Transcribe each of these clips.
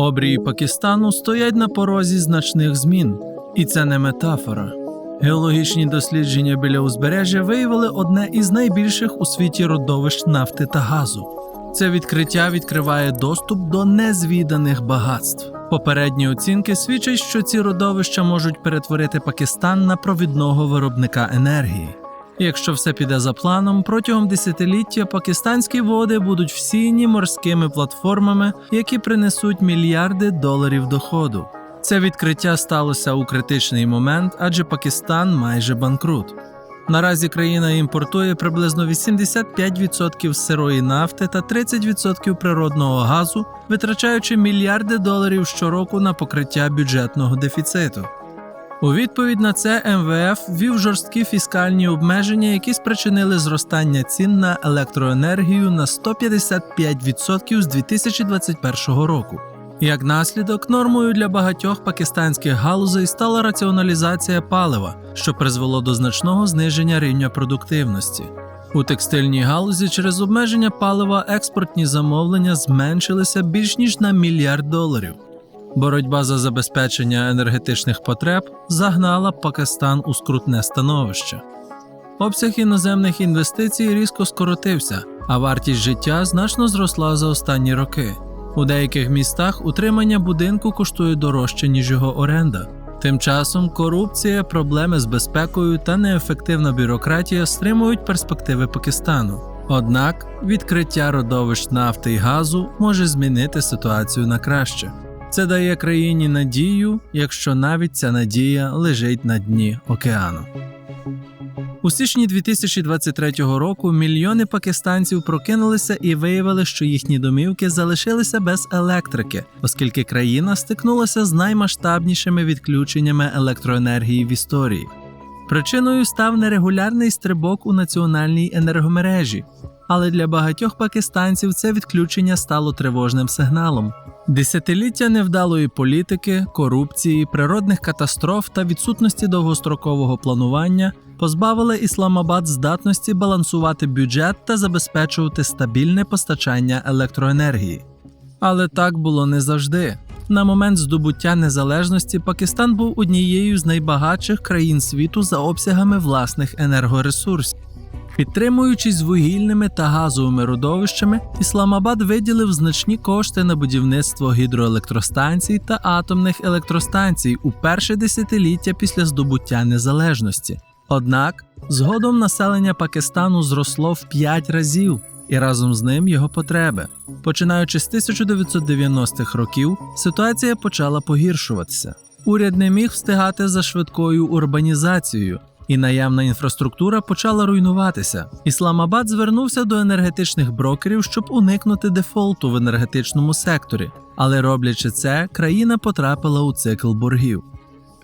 Обрії Пакистану стоять на порозі значних змін, і це не метафора. Геологічні дослідження біля узбережжя виявили одне із найбільших у світі родовищ нафти та газу. Це відкриття відкриває доступ до незвіданих багатств. Попередні оцінки свідчать, що ці родовища можуть перетворити Пакистан на провідного виробника енергії. Якщо все піде за планом, протягом десятиліття пакистанські води будуть всіяні морськими платформами, які принесуть мільярди доларів доходу. Це відкриття сталося у критичний момент, адже Пакистан майже банкрут. Наразі країна імпортує приблизно 85% сирої нафти та 30% природного газу, витрачаючи мільярди доларів щороку на покриття бюджетного дефіциту. У відповідь на це МВФ ввів жорсткі фіскальні обмеження, які спричинили зростання цін на електроенергію на 155% з 2021 року. Як наслідок, нормою для багатьох пакистанських галузей стала раціоналізація палива, що призвело до значного зниження рівня продуктивності. У текстильній галузі через обмеження палива експортні замовлення зменшилися більш ніж на мільярд доларів. Боротьба за забезпечення енергетичних потреб загнала Пакистан у скрутне становище. Обсяг іноземних інвестицій різко скоротився, а вартість життя значно зросла за останні роки. У деяких містах утримання будинку коштує дорожче, ніж його оренда. Тим часом корупція, проблеми з безпекою та неефективна бюрократія стримують перспективи Пакистану. Однак відкриття родовищ нафти і газу може змінити ситуацію на краще. Це дає країні надію, якщо навіть ця надія лежить на дні океану. У січні 2023 року мільйони пакистанців прокинулися і виявили, що їхні домівки залишилися без електрики, оскільки країна стикнулася з наймасштабнішими відключеннями електроенергії в історії. Причиною став нерегулярний стрибок у національній енергомережі, але для багатьох пакистанців це відключення стало тривожним сигналом. Десятиліття невдалої політики, корупції, природних катастроф та відсутності довгострокового планування позбавили Ісламабад здатності балансувати бюджет та забезпечувати стабільне постачання електроенергії. Але так було не завжди. На момент здобуття незалежності Пакистан був однією з найбагатших країн світу за обсягами власних енергоресурсів. Підтримуючись вугільними та газовими родовищами, Ісламабад виділив значні кошти на будівництво гідроелектростанцій та атомних електростанцій у перше десятиліття після здобуття незалежності. Однак згодом населення Пакистану зросло в 5 разів, і разом з ним його потреби. Починаючи з 1990-х років, ситуація почала погіршуватися. Уряд не міг встигати за швидкою урбанізацією, і наявна інфраструктура почала руйнуватися. Ісламабад звернувся до енергетичних брокерів, щоб уникнути дефолту в енергетичному секторі, але роблячи це, країна потрапила у цикл боргів.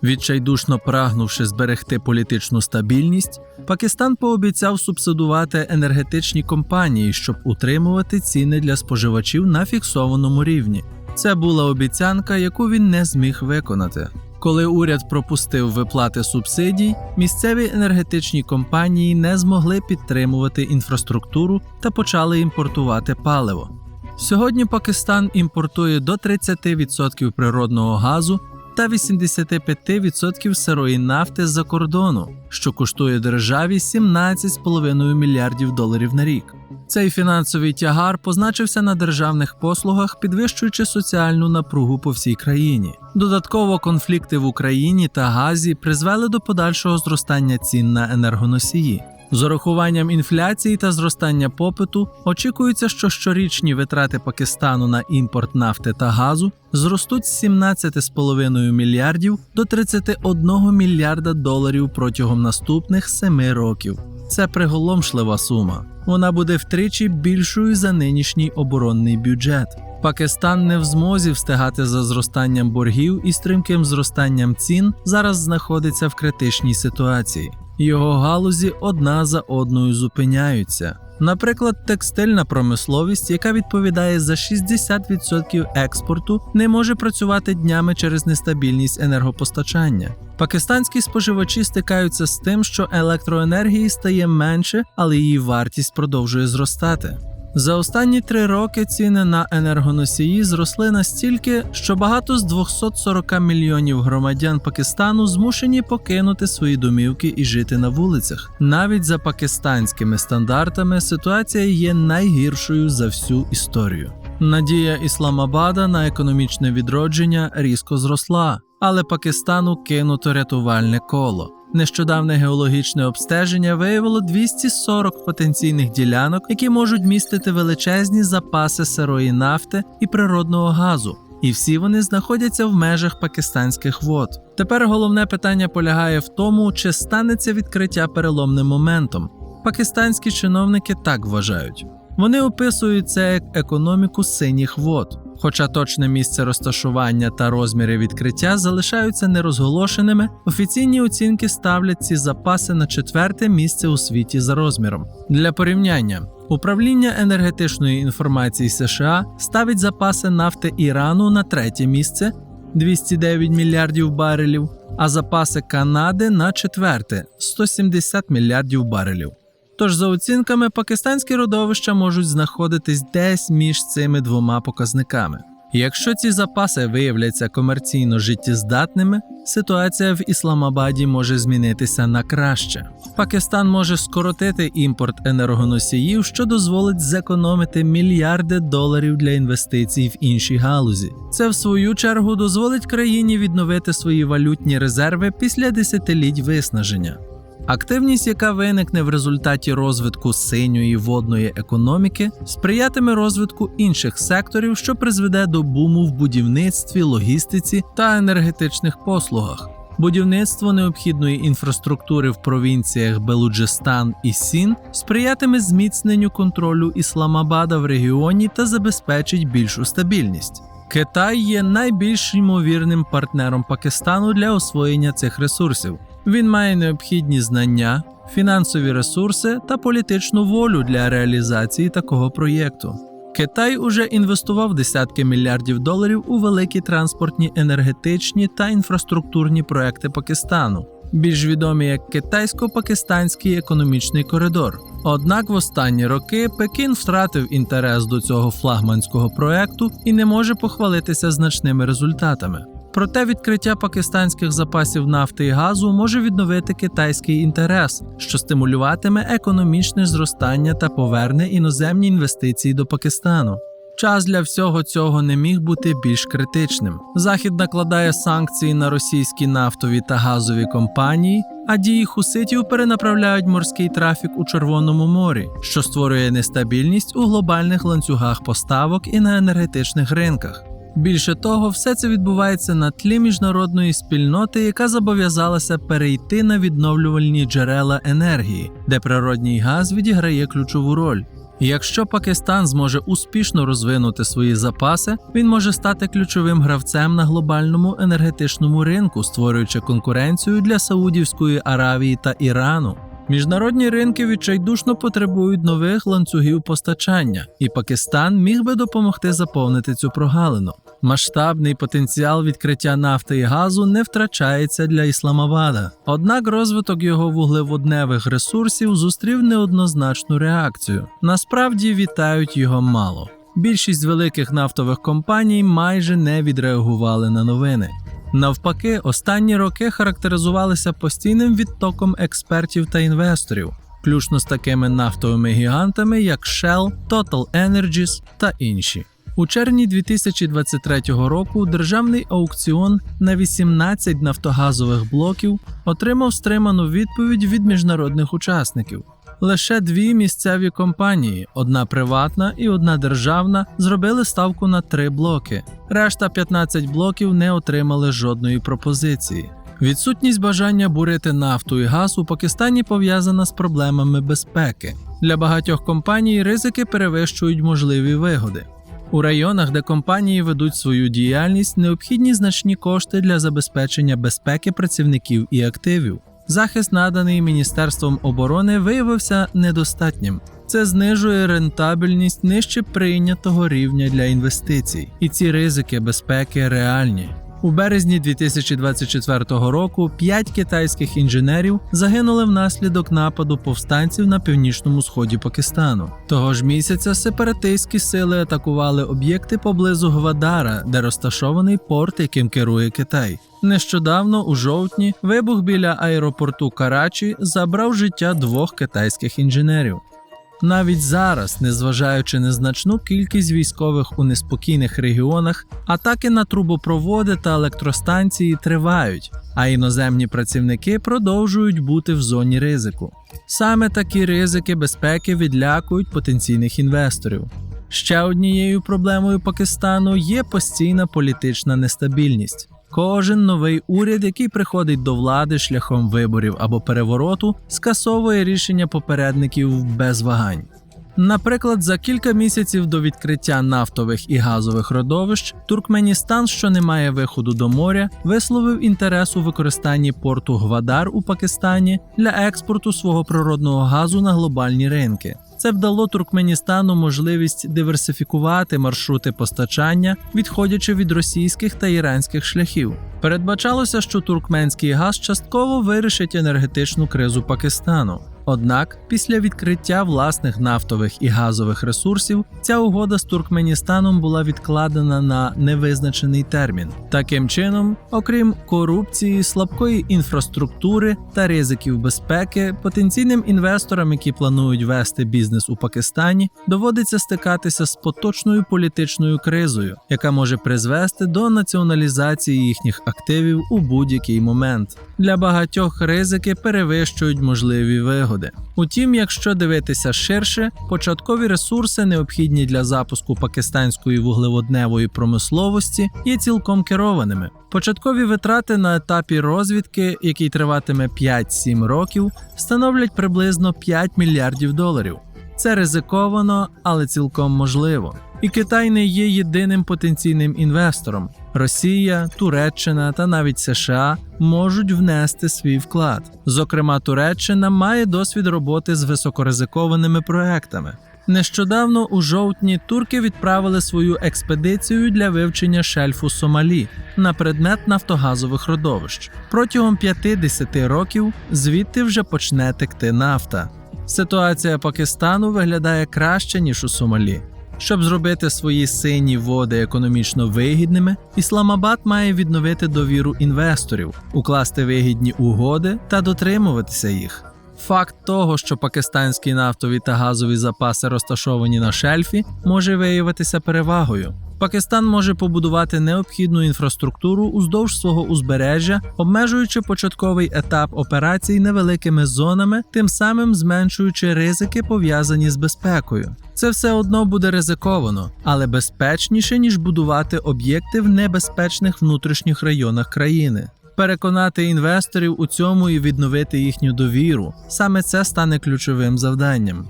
Відчайдушно прагнувши зберегти політичну стабільність, Пакистан пообіцяв субсидувати енергетичні компанії, щоб утримувати ціни для споживачів на фіксованому рівні. Це була обіцянка, яку він не зміг виконати. Коли уряд пропустив виплати субсидій, місцеві енергетичні компанії не змогли підтримувати інфраструктуру та почали імпортувати паливо. Сьогодні Пакистан імпортує до 30% природного газу та 85% сирої нафти з-за кордону, що коштує державі 17,5 мільярдів доларів на рік. Цей фінансовий тягар позначився на державних послугах, підвищуючи соціальну напругу по всій країні. Додатково конфлікти в Україні та Газі призвели до подальшого зростання цін на енергоносії. З урахуванням інфляції та зростання попиту очікується, що щорічні витрати Пакистану на імпорт нафти та газу зростуть з 17,5 мільярдів до 31 мільярда доларів протягом наступних 7 років. Це приголомшлива сума. Вона буде втричі більшою за нинішній оборонний бюджет. Пакистан не в змозі встигати за зростанням боргів і стрімким зростанням цін зараз знаходиться в критичній ситуації. Його галузі одна за одною зупиняються. Наприклад, текстильна промисловість, яка відповідає за 60% експорту, не може працювати днями через нестабільність енергопостачання. Пакистанські споживачі стикаються з тим, що електроенергії стає менше, але її вартість продовжує зростати. За останні три роки ціни на енергоносії зросли настільки, що багато з 240 мільйонів громадян Пакистану змушені покинути свої домівки і жити на вулицях. Навіть за пакистанськими стандартами ситуація є найгіршою за всю історію. Надія Ісламабада на економічне відродження різко зросла, але Пакистану кинуто рятувальне коло. Нещодавне геологічне обстеження виявило 240 потенційних ділянок, які можуть містити величезні запаси сирої нафти і природного газу. І всі вони знаходяться в межах пакистанських вод. Тепер головне питання полягає в тому, чи станеться відкриття переломним моментом. Пакистанські чиновники так вважають. Вони описують це як економіку синіх вод. Хоча точне місце розташування та розміри відкриття залишаються нерозголошеними, офіційні оцінки ставлять ці запаси на четверте місце у світі за розміром. Для порівняння управління енергетичної інформації США ставить запаси нафти Ірану на третє місце 209 мільярдів барелів, а запаси Канади на четверте 170 мільярдів барелів. Тож, за оцінками, пакистанські родовища можуть знаходитись десь між цими двома показниками. Якщо ці запаси виявляться комерційно життєздатними, ситуація в Ісламабаді може змінитися на краще. Пакистан може скоротити імпорт енергоносіїв, що дозволить зекономити мільярди доларів для інвестицій в інші галузі. Це в свою чергу дозволить країні відновити свої валютні резерви після десятиліть виснаження. Активність, яка виникне в результаті розвитку синьої водної економіки, сприятиме розвитку інших секторів, що призведе до буму в будівництві, логістиці та енергетичних послугах. Будівництво необхідної інфраструктури в провінціях Белуджистан і Сін сприятиме зміцненню контролю Ісламабада в регіоні та забезпечить більшу стабільність. Китай є найбільш ймовірним партнером Пакистану для освоєння цих ресурсів. Він має необхідні знання, фінансові ресурси та політичну волю для реалізації такого проєкту. Китай уже інвестував десятки мільярдів доларів у великі транспортні, енергетичні та інфраструктурні проекти Пакистану, більш відомі як китайсько-пакистанський економічний коридор. Однак в останні роки Пекін втратив інтерес до цього флагманського проекту і не може похвалитися значними результатами. Проте відкриття пакистанських запасів нафти і газу може відновити китайський інтерес, що стимулюватиме економічне зростання та поверне іноземні інвестиції до Пакистану. Час для всього цього не міг бути більш критичним. Захід накладає санкції на російські нафтові та газові компанії, а дії хуситів перенаправляють морський трафік у Червоному морі, що створює нестабільність у глобальних ланцюгах поставок і на енергетичних ринках. Більше того, все це відбувається на тлі міжнародної спільноти, яка зобов'язалася перейти на відновлювальні джерела енергії, де природній газ відіграє ключову роль. Якщо Пакистан зможе успішно розвинути свої запаси, він може стати ключовим гравцем на глобальному енергетичному ринку, створюючи конкуренцію для Саудівської Аравії та Ірану. Міжнародні ринки відчайдушно потребують нових ланцюгів постачання, і Пакистан міг би допомогти заповнити цю прогалину. Масштабний потенціал відкриття нафти і газу не втрачається для Ісламабада. Однак розвиток його вуглеводневих ресурсів зустрів неоднозначну реакцію. Насправді вітають його мало. Більшість великих нафтових компаній майже не відреагували на новини. Навпаки, останні роки характеризувалися постійним відтоком експертів та інвесторів, включно з такими нафтовими гігантами, як Shell, Total Energies та інші. У червні 2023 року державний аукціон на 18 нафтогазових блоків отримав стриману відповідь від міжнародних учасників. Лише дві місцеві компанії, одна приватна і одна державна, зробили ставку на три блоки. Решта 15 блоків не отримали жодної пропозиції. Відсутність бажання бурити нафту і газ у Пакистані пов'язана з проблемами безпеки. Для багатьох компаній ризики перевищують можливі вигоди. У районах, де компанії ведуть свою діяльність, необхідні значні кошти для забезпечення безпеки працівників і активів. Захист, наданий Міністерством оборони, виявився недостатнім. Це знижує рентабельність нижче прийнятого рівня для інвестицій, і ці ризики безпеки реальні. У березні 2024 року п'ять китайських інженерів загинули внаслідок нападу повстанців на північному сході Пакистану. Того ж місяця сепаратистські сили атакували об'єкти поблизу Гвадара, де розташований порт, яким керує Китай. Нещодавно, у жовтні, вибух біля аеропорту Карачі забрав життя двох китайських інженерів. Навіть зараз, незважаючи на значну кількість військових у неспокійних регіонах, атаки на трубопроводи та електростанції тривають, а іноземні працівники продовжують бути в зоні ризику. Саме такі ризики безпеки відлякують потенційних інвесторів. Ще однією проблемою Пакистану є постійна політична нестабільність. Кожен новий уряд, який приходить до влади шляхом виборів або перевороту, скасовує рішення попередників без вагань. Наприклад, за кілька місяців до відкриття нафтових і газових родовищ Туркменістан, що не має виходу до моря, висловив інтерес у використанні порту Гвадар у Пакистані для експорту свого природного газу на глобальні ринки. Це б дало Туркменістану можливість диверсифікувати маршрути постачання, відходячи від російських та іранських шляхів. Передбачалося, що туркменський газ частково вирішить енергетичну кризу Пакистану. Однак, після відкриття власних нафтових і газових ресурсів, ця угода з Туркменістаном була відкладена на невизначений термін. Таким чином, окрім корупції, слабкої інфраструктури та ризиків безпеки, потенційним інвесторам, які планують вести бізнес у Пакистані, доводиться стикатися з поточною політичною кризою, яка може призвести до націоналізації їхніх активів у будь-який момент. Для багатьох ризики перевищують можливі вигоди. Утім, якщо дивитися ширше, початкові ресурси, необхідні для запуску пакистанської вуглеводневої промисловості, є цілком керованими. Початкові витрати на етапі розвідки, який триватиме 5-7 років, становлять приблизно 5 мільярдів доларів. Це ризиковано, але цілком можливо. І Китай не є єдиним потенційним інвестором. Росія, Туреччина та навіть США можуть внести свій вклад. Зокрема, Туреччина має досвід роботи з високоризикованими проектами. Нещодавно у жовтні турки відправили свою експедицію для вивчення шельфу Сомалі на предмет нафтогазових родовищ. Протягом 50 років звідти вже почне текти нафта. Ситуація Пакистану виглядає краще ніж у Сомалі. Щоб зробити свої сині води економічно вигідними, Ісламабад має відновити довіру інвесторів, укласти вигідні угоди та дотримуватися їх. Факт того, що пакистанські нафтові та газові запаси розташовані на шельфі, може виявитися перевагою. Пакистан може побудувати необхідну інфраструктуру уздовж свого узбережжя, обмежуючи початковий етап операцій невеликими зонами, тим самим зменшуючи ризики, пов'язані з безпекою. Це все одно буде ризиковано, але безпечніше ніж будувати об'єкти в небезпечних внутрішніх районах країни. Переконати інвесторів у цьому і відновити їхню довіру саме це стане ключовим завданням.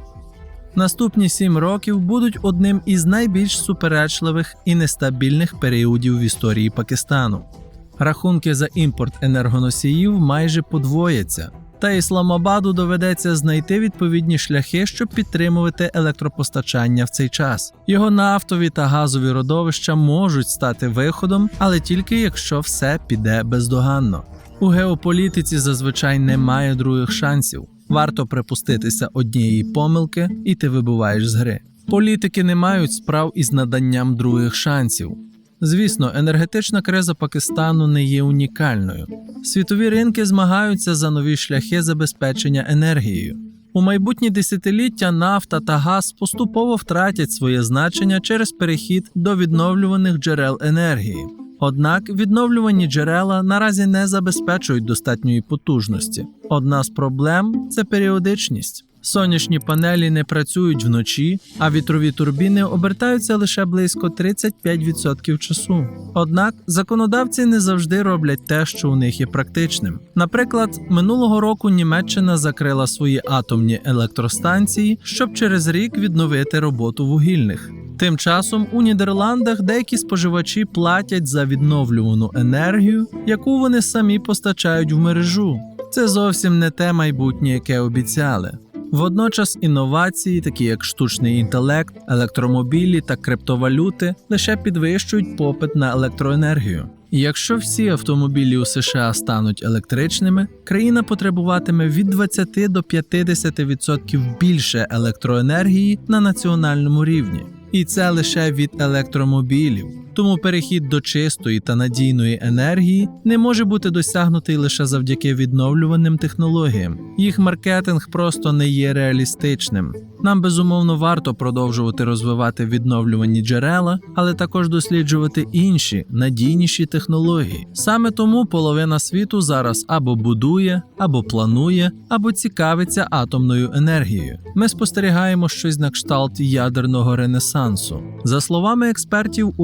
Наступні сім років будуть одним із найбільш суперечливих і нестабільних періодів в історії Пакистану. Рахунки за імпорт енергоносіїв майже подвояться, та Ісламабаду доведеться знайти відповідні шляхи, щоб підтримувати електропостачання в цей час. Його нафтові та газові родовища можуть стати виходом, але тільки якщо все піде бездоганно. У геополітиці зазвичай немає других шансів. Варто припуститися однієї помилки, і ти вибуваєш з гри. Політики не мають справ із наданням других шансів. Звісно, енергетична криза Пакистану не є унікальною. Світові ринки змагаються за нові шляхи забезпечення енергією. У майбутні десятиліття нафта та газ поступово втратять своє значення через перехід до відновлюваних джерел енергії. Однак відновлювані джерела наразі не забезпечують достатньої потужності. Одна з проблем це періодичність. Сонячні панелі не працюють вночі, а вітрові турбіни обертаються лише близько 35% часу. Однак законодавці не завжди роблять те, що у них є практичним. Наприклад, минулого року Німеччина закрила свої атомні електростанції, щоб через рік відновити роботу вугільних. Тим часом у Нідерландах деякі споживачі платять за відновлювану енергію, яку вони самі постачають в мережу. Це зовсім не те майбутнє, яке обіцяли. Водночас інновації, такі як штучний інтелект, електромобілі та криптовалюти, лише підвищують попит на електроенергію. Якщо всі автомобілі у США стануть електричними, країна потребуватиме від 20 до 50% більше електроенергії на національному рівні. І це лише від електромобілів. Тому перехід до чистої та надійної енергії не може бути досягнутий лише завдяки відновлюваним технологіям. Їх маркетинг просто не є реалістичним. Нам безумовно варто продовжувати розвивати відновлювані джерела, але також досліджувати інші надійніші технології. Саме тому половина світу зараз або будує, або планує, або цікавиться атомною енергією. Ми спостерігаємо щось на кшталт ядерного ренесансу. За словами експертів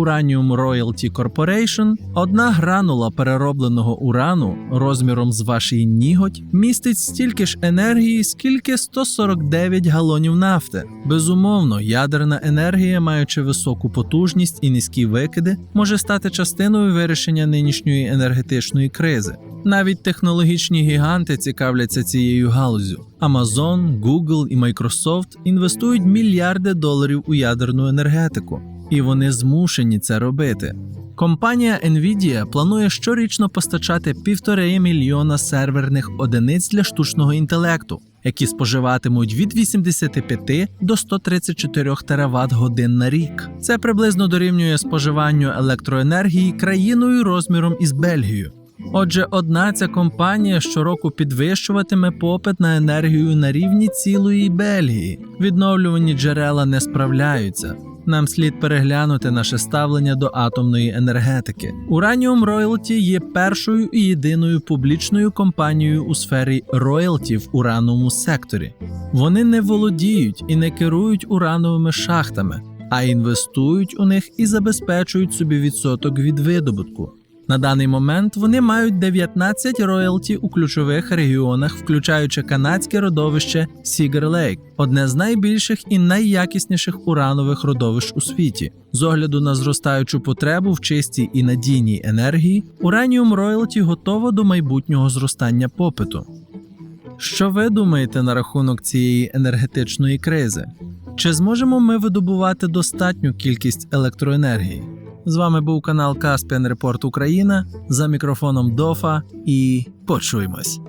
Uranium Royalty Corporation, одна гранула переробленого урану розміром з ваший ніготь містить стільки ж енергії, скільки 149 галонів нафти. Безумовно, ядерна енергія, маючи високу потужність і низькі викиди, може стати частиною вирішення нинішньої енергетичної кризи. Навіть технологічні гіганти цікавляться цією галузю. Amazon, Google і Microsoft інвестують мільярди доларів у ядерну енергетику, і вони змушені це робити. Компанія Nvidia планує щорічно постачати півтори мільйона серверних одиниць для штучного інтелекту, які споживатимуть від 85 до 134 тераватт годин на рік. Це приблизно дорівнює споживанню електроенергії країною розміром із Бельгію. Отже, одна ця компанія щороку підвищуватиме попит на енергію на рівні цілої Бельгії. Відновлювані джерела не справляються. Нам слід переглянути наше ставлення до атомної енергетики. Uranium Royalty є першою і єдиною публічною компанією у сфері роялті в урановому секторі. Вони не володіють і не керують урановими шахтами, а інвестують у них і забезпечують собі відсоток від видобутку. На даний момент вони мають 19 роялті у ключових регіонах, включаючи канадське родовище Сігер Лейк, одне з найбільших і найякісніших уранових родовищ у світі. З огляду на зростаючу потребу в чистій і надійній енергії, Uranium Royalty готова до майбутнього зростання попиту. Що ви думаєте на рахунок цієї енергетичної кризи? Чи зможемо ми видобувати достатню кількість електроенергії? З вами був канал Caspian Report Україна за мікрофоном Дофа і почуємось.